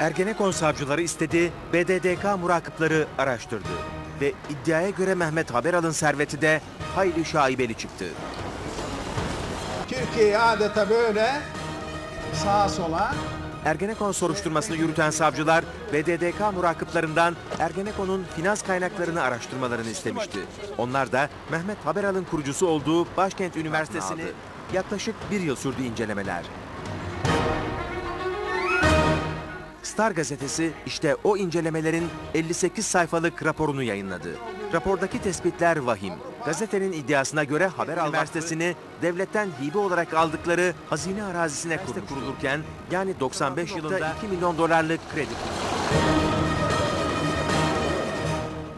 Ergenekon savcıları istedi, BDDK murakipleri araştırdı. Ve iddiaya göre Mehmet Haberal'ın serveti de hayli şaibeli çıktı. Türkiye'yi adeta böyle sağa sola Ergenekon soruşturmasını yürüten savcılar BDDK murakiplarından Ergenekon'un finans kaynaklarını araştırmalarını istemişti. Onlar da Mehmet Haberal'ın kurucusu olduğu Başkent Üniversitesi'ni yaklaşık bir yıl sürdü incelemeler. Star gazetesi işte o incelemelerin 58 sayfalık raporunu yayınladı. Rapordaki tespitler vahim. Gazetenin iddiasına göre Haberal Üniversitesi'ni devletten hibe olarak aldıkları hazine arazisine kurulurken yani 95 yılında 2 milyon dolarlık kredi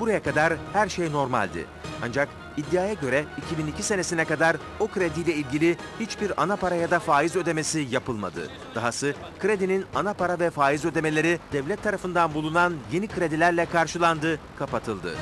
Buraya kadar her şey normaldi. Ancak iddiaya göre 2002 senesine kadar o krediyle ilgili hiçbir ana para ya da faiz ödemesi yapılmadı. Dahası kredinin ana para ve faiz ödemeleri devlet tarafından bulunan yeni kredilerle karşılandı, kapatıldı.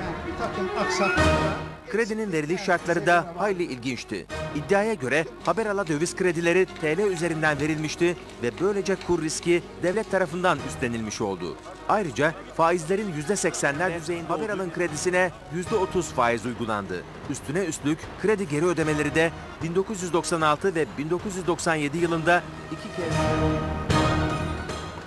yani bir takım aksaklıklar Kredinin veriliş şartları da hayli ilginçti. İddiaya göre Haberal'a döviz kredileri TL üzerinden verilmişti ve böylece kur riski devlet tarafından üstlenilmiş oldu. Ayrıca faizlerin %80'ler düzeyinde Haberal'ın kredisine %30 faiz uygulandı. Üstüne üstlük kredi geri ödemeleri de 1996 ve 1997 yılında iki kez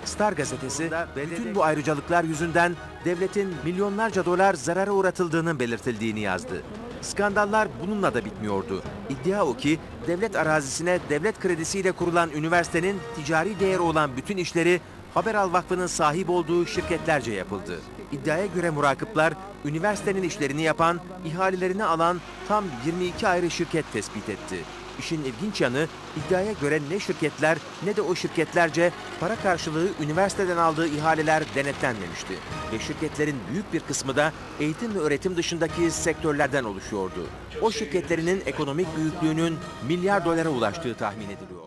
Star gazetesi bütün bu ayrıcalıklar yüzünden devletin milyonlarca dolar zarara uğratıldığının belirtildiğini yazdı. Skandallar bununla da bitmiyordu. İddia o ki devlet arazisine devlet kredisiyle kurulan üniversitenin ticari değeri olan bütün işleri Haberal Vakfı'nın sahip olduğu şirketlerce yapıldı. İddiaya göre murakipler üniversitenin işlerini yapan, ihalelerini alan tam 22 ayrı şirket tespit etti. İşin ilginç yanı iddiaya göre ne şirketler ne de o şirketlerce para karşılığı üniversiteden aldığı ihaleler denetlenmemişti. Ve şirketlerin büyük bir kısmı da eğitim ve öğretim dışındaki sektörlerden oluşuyordu. O şirketlerinin ekonomik büyüklüğünün milyar dolara ulaştığı tahmin ediliyor.